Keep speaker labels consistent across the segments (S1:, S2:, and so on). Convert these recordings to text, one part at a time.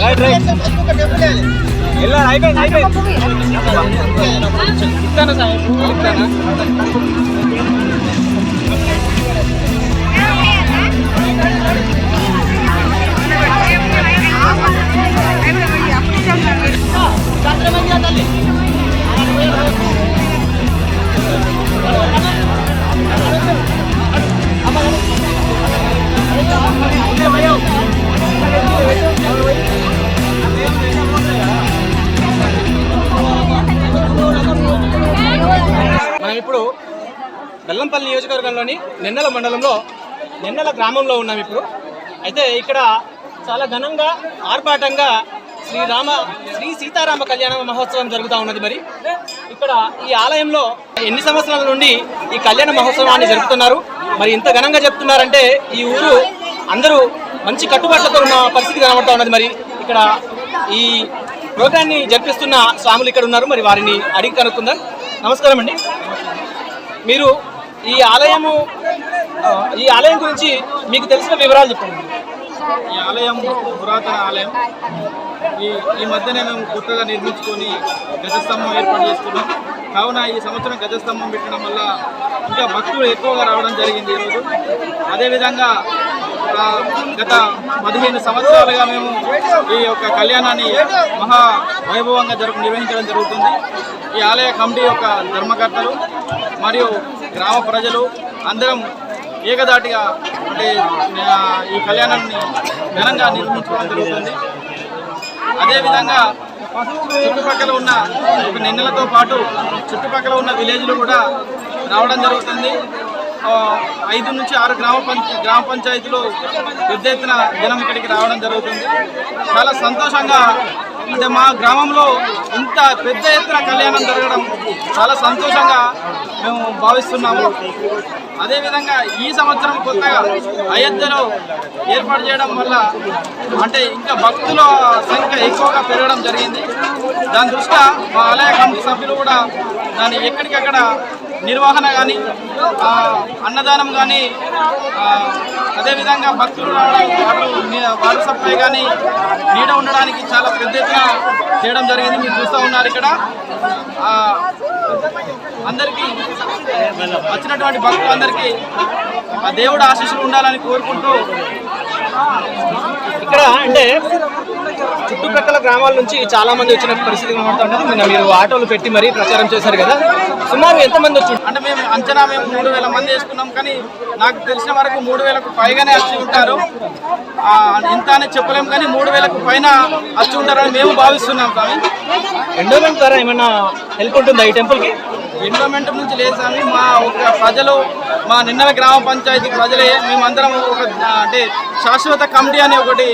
S1: Right right వెళ్ళారు అయిపోయింది అయిపోయింది సార్ ఇప్పుడు బెల్లంపల్లి నియోజకవర్గంలోని నిన్నెల మండలంలో నిన్నెల గ్రామంలో ఉన్నాం ఇప్పుడు. అయితే ఇక్కడ చాలా ఘనంగా ఆర్భాటంగా శ్రీరామ శ్రీ సీతారామ కళ్యాణ మహోత్సవం జరుగుతూ ఉన్నది మరి. ఇక్కడ ఈ ఆలయంలో ఎన్ని సంవత్సరాల నుండి ఈ కళ్యాణ మహోత్సవాన్ని జరుపుతున్నారు? మరి ఇంత ఘనంగా చెప్తున్నారంటే ఈ ఊరు అందరూ మంచి కట్టుబాట్లతో ఉన్న పరిస్థితి కనబడతా ఉన్నది మరి. ఇక్కడ ఈ ప్రోగ్రాన్ని జరిపిస్తున్న స్వాములు ఇక్కడ ఉన్నారు. మరి వారిని అడిగి కనుక్కుందాం. నమస్కారం అండి. మీరు ఈ ఆలయము ఈ ఆలయం గురించి మీకు తెలిసిన వివరాలు చెప్పండి.
S2: ఈ ఆలయం పురాతన ఆలయం. ఈ ఈ మధ్యనే మేము కొత్తగా నిర్మించుకొని గజస్తంభం ఏర్పాటు చేసుకున్నాం. కావున ఈ సంవత్సరం గజస్తంభం పెట్టడం వల్ల ఇంకా భక్తులు ఎక్కువగా రావడం జరిగింది ఈరోజు అదేవిధంగా గత పదిహేను సంవత్సరాలుగా మేము ఈ యొక్క కళ్యాణాన్ని మహా వైభవంగా జరుపు నిర్వహించడం జరుగుతుంది. ఈ ఆలయ కమిటీ యొక్క ధర్మకర్తలు మరియు గ్రామ ప్రజలు అందరం ఏకదాటిగా అంటే ఈ కళ్యాణాన్ని ఘనంగా నిర్మించుకోవడం జరుగుతుంది. అదేవిధంగా చుట్టుపక్కల ఉన్న ఒక నిన్నలతో పాటు చుట్టుపక్కల ఉన్న విలేజ్లు కూడా రావడం జరుగుతుంది. ఐదు నుంచి ఆరు గ్రామ పంచ గ్రామ పంచాయతీలు పెద్ద ఎత్తున జనం ఇక్కడికి రావడం జరుగుతుంది. చాలా సంతోషంగా అంటే మా గ్రామంలో ఇంత పెద్ద ఎత్తున కళ్యాణం జరగడం చాలా సంతోషంగా మేము భావిస్తున్నాము. అదేవిధంగా ఈ సంవత్సరం కొత్తగా అయోధ్యలో ఏర్పాటు చేయడం వల్ల అంటే ఇంకా భక్తుల సంఖ్య ఎక్కువగా పెరగడం జరిగింది. దాని దృష్ట్యా మా ఆలయ కమిటీ సభ్యులు కూడా దాన్ని ఎక్కడికక్కడ నిర్వహణ కానీ అన్నదానం కానీ అదేవిధంగా భక్తులు రావడం వాటర్ వాటర్ సప్లై కానీ నీడ ఉండడానికి చాలా పెద్ద ఎత్తున చేయడం జరిగింది. మీరు చూస్తూ ఉన్నారు ఇక్కడ. అందరికీ వచ్చినటువంటి భక్తులందరికీ ఆ దేవుడు ఆశీస్సులు ఉండాలని కోరుకుంటూ
S1: ఇక్కడ అంటే చుట్టుప్రక్కల గ్రామాల నుంచి చాలా మంది వచ్చిన పరిస్థితి కనబడుతుంటుంది నిన్న మీరు ఆటోలు పెట్టి మరీ ప్రచారం చేశారు కదా. సుమారు ఎంతమంది వచ్చి
S2: అంటే మేము అంచనా మేము మూడు వేల మంది వేసుకున్నాం కానీ నాకు తెలిసిన వరకు మూడు వేలకు పైగానే వచ్చి ఉంటారు. ఇంత అని చెప్పలేము కానీ మూడు వేలకు పైన వచ్చి ఉంటారని మేము భావిస్తున్నాం స్వామి.
S1: ఎండోమెంట్ ద్వారా ఏమైనా హెల్ప్ ఉంటుందా ఈ టెంపుల్కి
S2: ఎండోమెంట్ నుంచి లేదు స్వామి. మా ఒక ప్రజలు మా నిన్న గ్రామ పంచాయతీ ప్రజలే మేమందరం ఒక అంటే శాశ్వత కమిటీ అని ఒకటి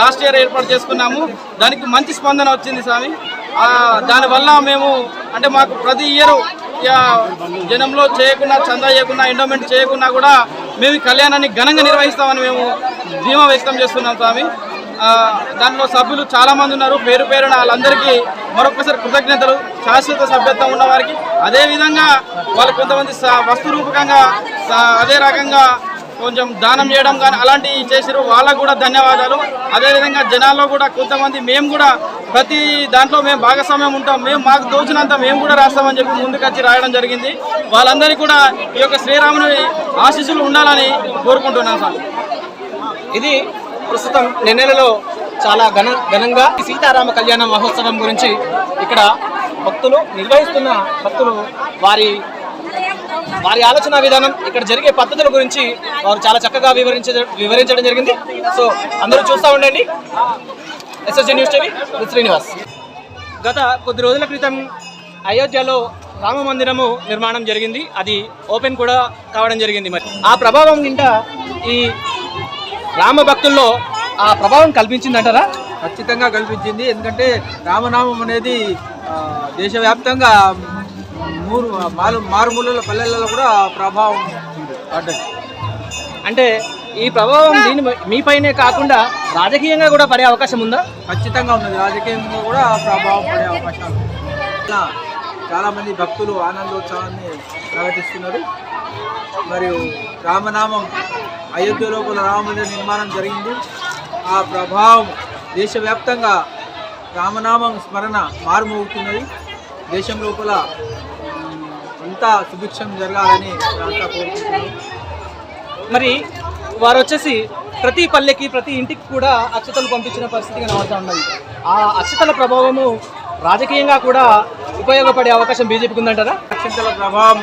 S2: లాస్ట్ ఇయర్ ఏర్పాటు చేసుకున్నాము. దానికి మంచి స్పందన వచ్చింది స్వామి. దానివల్ల మేము అంటే మాకు ప్రతి ఇయర్ జనంలో చేయకుండా చందా చేయకుండా ఎండోమెంట్ చేయకుండా కూడా మేము కళ్యాణాన్ని ఘనంగా నిర్వహిస్తామని మేము ధీమా వ్యక్తం చేస్తున్నాం స్వామి. దానిలో దాంట్లో సభ్యులు చాలా మంది ఉన్నారు. పేరు పేరున వాళ్ళందరికీ మరొకసారి కృతజ్ఞతలు. శాశ్వత సభ్యత్వం ఉన్న వారికి. అదేవిధంగా వాళ్ళు కొంతమంది వస్తు రూపకంగా అదే రకంగా కొంచెం దానం చేయడం కానీ అలాంటివి చేసారు. వాళ్ళకు కూడా ధన్యవాదాలు. అదేవిధంగా జనాల్లో కూడా కొంతమంది మేము కూడా ప్రతి దాంట్లో మేము భాగస్వామ్యం ఉంటాం. మేము మాకు తోచినంత మేము కూడా రాస్తామని చెప్పి ముందుకొచ్చి రాయడం జరిగింది. వాళ్ళందరికీ కూడా ఈ యొక్క శ్రీరాముని ఆశీస్సులు ఉండాలని కోరుకుంటున్నాం సార్.
S1: ఇది ప్రస్తుతం నిన్నెలలో చాలా ఘన ఘనంగా సీతారామ కళ్యాణ మహోత్సవం గురించి ఇక్కడ భక్తులు నిర్వహిస్తున్న భక్తులు వారి వారి ఆలోచన విధానం ఇక్కడ జరిగే పద్ధతుల గురించి వారు చాలా చక్కగా వివరించ వివరించడం జరిగింది. సో అందరూ చూస్తూ ఉండండి. SSG news TV Srinivas. గత కొద్ది రోజుల క్రితం అయోధ్యలో రామ మందిరము నిర్మాణం జరిగింది. అది ఓపెన్ కూడా కావడం జరిగింది మరి. ఆ ప్రభావం నింట ఈ రామ భక్తుల్లో ఆ ప్రభావం కల్పించిందంటారా?
S3: ఖచ్చితంగా కల్పించింది. ఎందుకంటే రామనామం అనేది దేశవ్యాప్తంగా మూడు మారు మారుమూలల పల్లెలలో కూడా ప్రభావం పడ్డది.
S1: అంటే ఈ ప్రభావం దీని మీపైనే కాకుండా రాజకీయంగా కూడా పడే అవకాశం ఉందా?
S3: ఖచ్చితంగా ఉన్నది. రాజకీయంగా కూడా ప్రభావం పడే అవకాశాలు. ఇలా చాలామంది భక్తులు ఆనందోత్సవాన్ని ప్రకటిస్తున్నారు. మరియు రామనామం అయోధ్య లోపల రామమందిర నిర్మాణం జరిగింది. ఆ ప్రభావం దేశవ్యాప్తంగా రామనామం స్మరణ మారుమోగుతున్నది. దేశం లోపల అంతా సుభిక్షం జరగాలని అంతా
S1: మరి వారు వచ్చేసి ప్రతి పల్లెకి ప్రతి ఇంటికి కూడా అక్షతలు పంపించిన పరిస్థితి కనబడుతూ ఉన్నది. ఆ అక్షతల ప్రభావము రాజకీయంగా కూడా ఉపయోగపడే అవకాశం బీజేపీకి ఉందంటారా?
S3: అక్షంతల ప్రభావం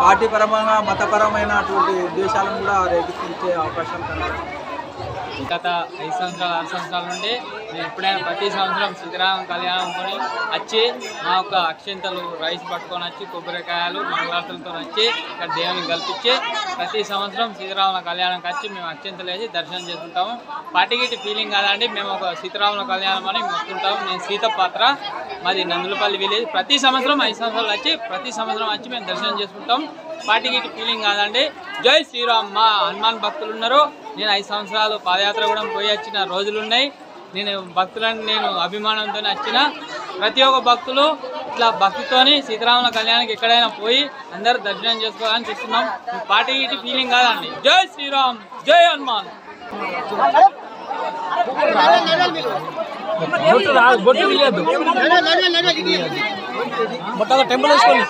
S3: పార్టీ పరమైన మతపరమైనటువంటి ఉద్దేశాలను కూడా రేకెత్తించే అవకాశం కనబడుతుంది.
S4: గత ఐదు సంవత్సరాలు ఆరు సంవత్సరాల నుండి మేము ఎప్పుడైనా ప్రతి సంవత్సరం సీతారామ కళ్యాణం కొని వచ్చి మా యొక్క అక్షంతలు రైస్ పట్టుకొని వచ్చి కొబ్బరికాయలు మంగళారతులతో వచ్చి ఇక్కడ దేవుని కల్పించి ప్రతి సంవత్సరం సీతారాముల కళ్యాణంకి వచ్చి మేము అక్షింతలు వేసి దర్శనం చేసుకుంటాము. పాటికిటి ఫీలింగ్ కాదండి మేము ఒక సీతారాముల కళ్యాణం అని మొక్కుంటాము. నేను సీత పాత్ర మాది నందులపల్లి విలేజ్ ప్రతి సంవత్సరం ఐదు సంవత్సరాలు వచ్చి ప్రతి సంవత్సరం వచ్చి మేము దర్శనం చేసుకుంటాం పాటికిటి ఫీలింగ్ కాదండి. జై శ్రీరామ్ మా హనుమాన్ భక్తులు ఉన్నారు. నేను ఐదు సంవత్సరాలు పాదయాత్ర కూడా పోయి వచ్చిన రోజులు ఉన్నాయి నేను భక్తులను నేను అభిమానంతో వచ్చిన. ప్రతి ఒక్క భక్తులు ఇట్లా భక్తితోని సీతారాముల కళ్యాణానికి ఎక్కడైనా పోయి అందరూ దర్శనం చేసుకోవాలని చూస్తున్నాం. పార్టీ ఇటు ఫీలింగ్ కాదండి. జై శ్రీరామ్ జై హనుమాన్.
S1: టెంపుల్ వేసుకోండి.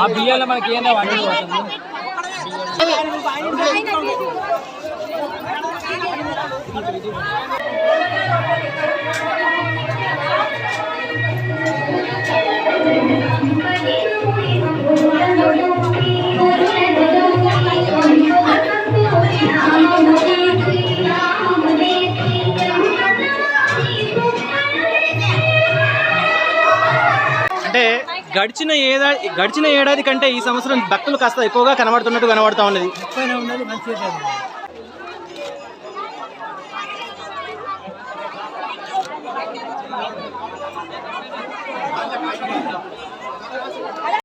S4: ఆ బియ్యాలు మనకి ఏమైనా
S1: you. గడిచిన ఏడాది గడిచిన ఏడాది కంటే ఈ సంవత్సరం భక్తులు కాస్త ఎక్కువగా కనబడుతున్నట్టు కనబడుతూ ఉన్నది.